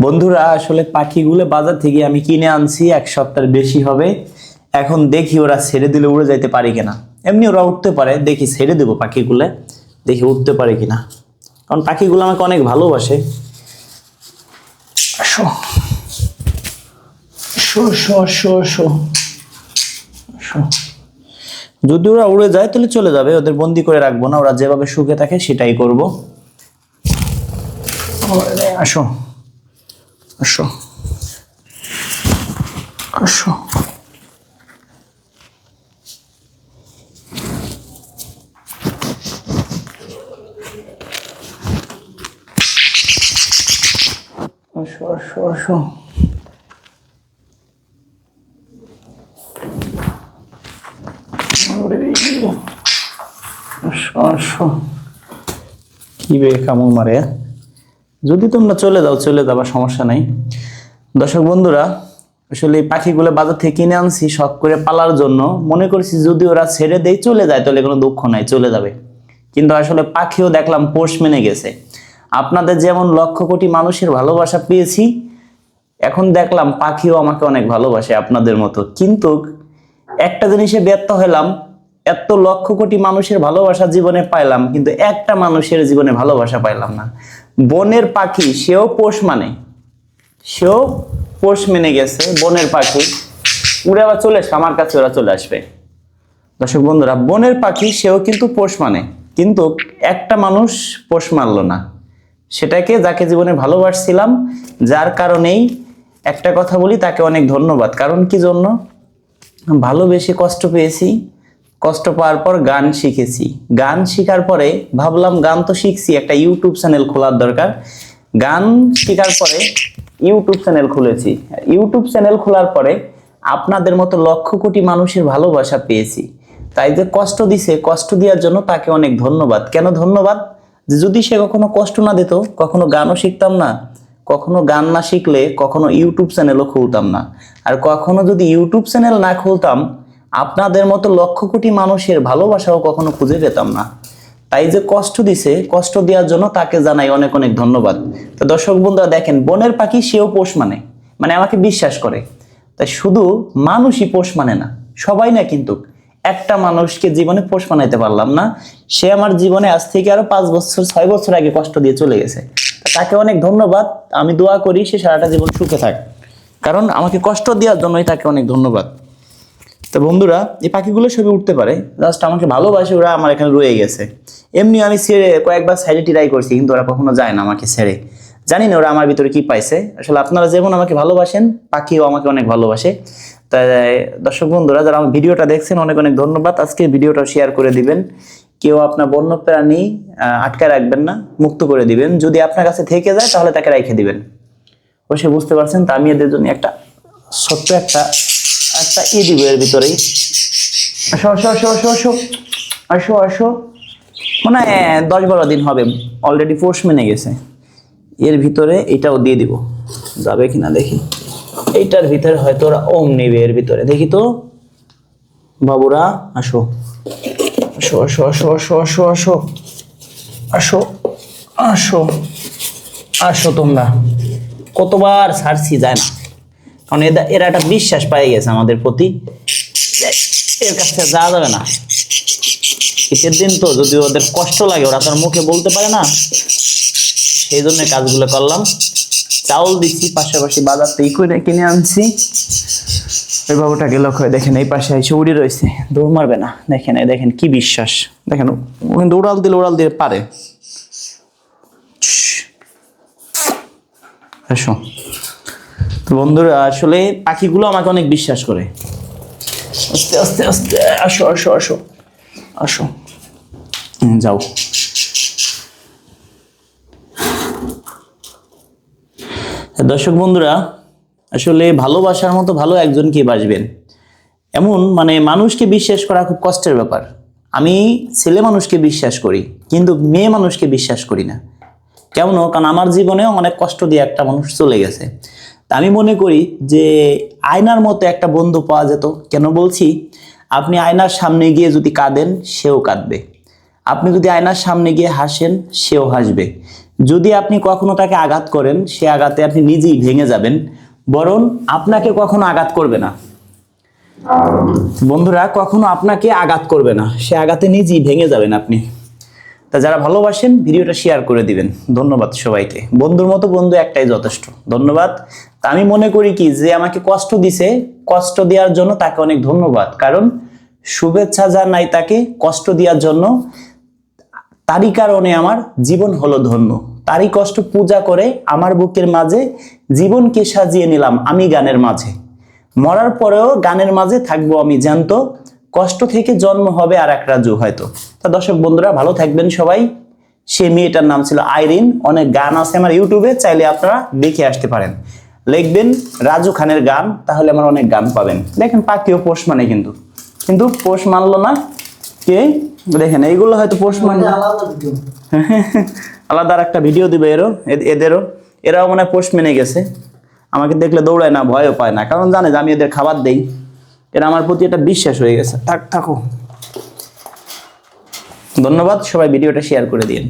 বন্ধুরা, আসলে পাখিগুলো বাজার থেকে আমি কিনে আনছি, এক সপ্তাহের বেশি হবে। এখন দেখি ওরা ছেড়ে দিলে উড়ে যাইতে পারে কিনা। এমনি ওরা উঠতে পারে, দেখি ছেড়ে দেবো পাখিগুলো, দেখি উঠতে পারে কিনা। কারণ পাখিগুলো আমাকে অনেক ভালোবাসে। যদি ওরা উড়ে যায়, তাহলে চলে যাবে। ওদের বন্দি করে রাখব না। ওরা যেভাবে সুখে থাকে, সেটাই করব। আসো। আসো আসো আসো আসো আসো ওরে, আসো আসো কি বে কামড় মারে হ্যাঁ? যদি তোমরা চলে যাও, চলে যাবা, সমস্যা নাই। দর্শক বন্ধুরা, আসলে এই পাখিগুলো বাজার থেকে কিনে আনছি, শখ করে পালার জন্য। মনে করছি যদি ওরা ছেড়ে দেয়, চলে যায়, তাহলে কোনো দুঃখ নাই, চলে যাবে। কিন্তু আসলে পাখিও দেখলাম পোষ মেনে গেছে। আপনাদের যেমন লক্ষ কোটি মানুষের ভালোবাসা পেয়েছি, এখন দেখলাম পাখিও আমাকে অনেক ভালোবাসে আপনাদের মতো। কিন্তু একটা জিনিসে ব্যর্থ হলাম এত লক্ষ কোটি মানুষের ভালোবাসা জীবনে পাইলাম, কিন্তু একটা মানুষের জীবনে ভালোবাসা পাইলাম না। বনের পাখি, সেও পোষ মানে। সেও পোষ মেনে গেছে, বনের পাখি। উড়ে আবার চলে আসবে, আমার কাছে ওরা চলে আসবে। দর্শক বন্ধুরা, বনের পাখি, সেও কিন্তু পোষ মানে কিন্তু একটা মানুষ পোষ মানলো না। সেটাকে, যাকে জীবনে ভালোবাসছিলাম, যার কারণেই একটা কথা বলি, তাকে অনেক ধন্যবাদ। কারণ কি জন্য? ভালোবেসে কষ্ট পেয়েছি কষ্ট পাওয়ার পর গান শিখেছি। গান শেখার পরে ভাবলাম গান তো শিখছি, একটা ইউটিউব চ্যানেল খোলার দরকার। গান শেখার পরে ইউটিউব চ্যানেল খুলেছি। ইউটিউব চ্যানেল খোলার পরে আপনাদের মতো লক্ষ কোটি মানুষের ভালোবাসা পেয়েছি। তাই যে কষ্ট দিছে, কষ্ট দেওয়ার জন্য তাকে অনেক ধন্যবাদ। কেন ধন্যবাদ? যদি সে কখনো কষ্ট না দিত, কখনো গানও শিখতাম না, কখনো গান না শিখলে কখনো ইউটিউব চ্যানেলও খুলতাম না। আর কখনো যদি ইউটিউব চ্যানেল না খুলতাম আপনাদের মতো লক্ষ কোটি মানুষের ভালোবাসাও কখনো খুঁজে পেতাম না। তাই যে কষ্ট দিছে, কষ্ট দেওয়ার জন্য তাকে জানাই অনেক অনেক ধন্যবাদ। তো দর্শক বন্ধুরা, দেখেন, বনের পাখি সেও পোষ মানে মানে আমাকে বিশ্বাস করে। তাই শুধু মানুষই পোষ মানে না, সবাই না কিন্তু একটা মানুষকে জীবনে পোষ মানাইতে পারলাম না। সে আমার জীবনে আজ থেকে আরও পাঁচ বছর, ছয় বছর আগে কষ্ট দিয়ে চলে গেছে। তাকে অনেক ধন্যবাদ, আমি দোয়া করি সে সারাটা জীবন সুখে থাক। কারণ আমাকে কষ্ট দেওয়ার জন্যই তাকে অনেক ধন্যবাদ। তো বন্ধুরা, এই পাখিগুলো সবই উঠতে পারে। জাস্ট আমাকে ভালোবাসে, ওরা আমার এখানে রয়ে গেছে। এমনি আমি ছেড়ে কয়েকবার সাইডে ট্রাই করছি, কিন্তু ওরা কখনো যায় না আমাকে ছেড়ে। জানি না ওরা আমার ভিতরে কি পাইছে। আসলে আপনারা যেমন আমাকে ভালোবাসেন, পাখিও আমাকে অনেক ভালোবাসে। তাই দর্শক বন্ধুরা, যারা আমার ভিডিওটা দেখছেন, অনেক অনেক ধন্যবাদ। আজকে ভিডিওটা শেয়ার করে দিবেন। কেউ আপনার বন্য প্রাণী আটকায় রাখবেন না, মুক্ত করে দিবেন। যদি আপনার কাছে থেকে যায়, তাহলে তাকে রেখে দিবেন। অবশ্যই বুঝতে পারছেন, তা আমি এদের জন্য একটা ছোট্ট একটা একটা ই দিব এর ভিতরেই। আসো আসো আসো আসো আসো। আসো আসো। মানে দশ বারো দিন হবে। অলরেডি পোষ মেনে গেছে। এর ভিতরে এটাও দিয়ে দিব। যাবে কিনা দেখি। এইটার ভিতরে হয়তো ওরা ওম নেবে এর ভিতরে। দেখি তো। বাবুরা, আসো। আসো আসো আসো আসো আসো আসো। আসো আসো। আসো তোমরা। কতবার ছাড়ছি, যায় না। কারণ এরা এরা একটা বিশ্বাস পাই গেছে আমাদের প্রতি। এর কাছ থেকে যাওয়া যাবে না। শীতের দিন তো যদি ওদের কষ্ট লাগে, ওরা তার মুখে বলতে পারে না। সেই জন্য কাজগুলো করলাম। চাউল দিচ্ছি, পাশাপাশি বাজার থেকে করে কিনে আনছি। ওই বাবুটা লক্ষ্য দেখেন, এই পাশে এসে উড়ে রয়েছে। দৌড় মারবে না। দেখেন, এই দেখেন কি বিশ্বাস। দেখেন, ও কিন্তু উড়াল দিলে, উড়াল দিয়ে পারে। এসো বন্ধুরা, আসলে পাখিগুলো আমাকে অনেক বিশ্বাস করে। আস্তে আস্তে আস্তে, আসো আসো আসো আসো। যাও। দর্শক বন্ধুরা, আসলে ভালোবাসার মতো ভালো একজনকে বাসবেন? এমন মানে মানুষকে বিশ্বাস করা খুব কষ্টের ব্যাপার। আমি ছেলে মানুষকে বিশ্বাস করি, কিন্তু মেয়ে মানুষকে বিশ্বাস করি না। কেমন কারণ আমার জীবনেও অনেক কষ্ট দিয়ে একটা মানুষ চলে গেছে। আমি মনে করি যে আয়নার মতো একটা বন্ধু পাওয়া যেত। কেন বলছি? আপনি আয়নার সামনে গিয়ে যদি কাঁদেন, সেও কাঁদবে। আপনি যদি আয়নার সামনে গিয়ে হাসেন, সেও হাসবে। যদি আপনি কখনো তাকে আঘাত করেন, সে আঘাতে আপনি নিজেই ভেঙে যাবেন। বরং আপনাকে কখনো আঘাত করবে না। বন্ধুরা, কখনো আপনাকে আঘাত করবে না। সে আঘাতে নিজেই ভেঙে যাবেন আপনি। তা যারা ভালোবাসেন, ভিডিওটা শেয়ার করে দিবেন। ধন্যবাদ সবাইকে। বন্ধুর মতো বন্ধু একটাই যথেষ্ট। ধন্যবাদ। আমি মনে করি কি, যে আমাকে কষ্ট দিছে, কষ্ট দেওয়ার জন্য তাকে অনেক ধন্যবাদ। কারণ শুভেচ্ছা যা নাই তাকে কষ্ট দেওয়ার জন্য তারই কারণে আমার জীবন হলো ধন্য। তারই কষ্ট পূজা করে আমার বুকের মাঝে জীবনকে সাজিয়ে নিলাম আমি গানের মাঝে। মরার পরেও গানের মাঝে থাকব আমি জ্যান্ত। কষ্ট থেকে জন্ম হবে আর এক রাজু হয়তো। তা দর্শক বন্ধুরা ভালো থাকবেন সবাই। সে মেয়েটার নাম ছিল আইরিন। অনেক গান আছে আমার ইউটিউবে চাইলে আপনারা দেখে আসতে পারেন। লিখবেন রাজু খানের গান তাহলে আমার অনেক গান পাবেন। দেখেন পাখিও পোষ মানে কিন্তু। কিন্তু পোষ মানলো না। কে? দেখেন এইগুলো হয়তো পোষ মানে আলাদা আর একটা ভিডিও দিবে এরও এদেরও। এরাও মনে হয় পোষ মেনে গেছে। আমাকে দেখলে দৌড়ায় না ভয়ও পায় না। কারণ জানে যে আমি এদের খাবার দেই। এরা আমার প্রতি একটা বিশ্বাস হয়ে গেছে। থাক, থাকো। ধন্যবাদ, সবাই ভিডিওটা শেয়ার করে দিন